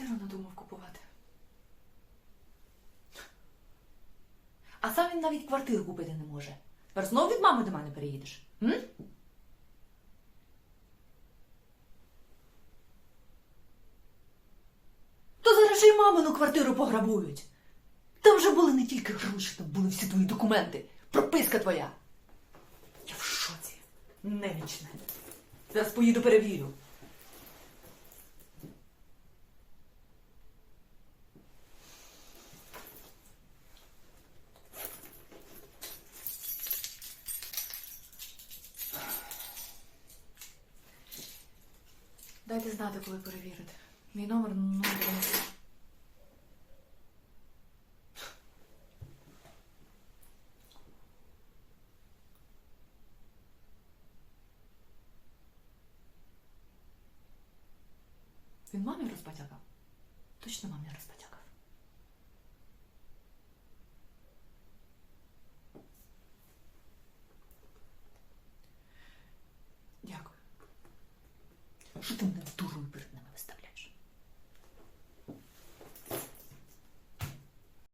квартиру надумав купувати. А сам він навіть квартиру купити не може. Тепер знову від мами до мене переїдеш. М? То зараз же й мамину квартиру пограбують. Там вже були не тільки гроші, там були всі твої документи. Прописка твоя. Я в шоці. Невічне. Зараз поїду перевірю. Дайте знати, коли перевірити. Мій номер номер. Він мамі розбатякав? Точно мамі розпотякав. 是真的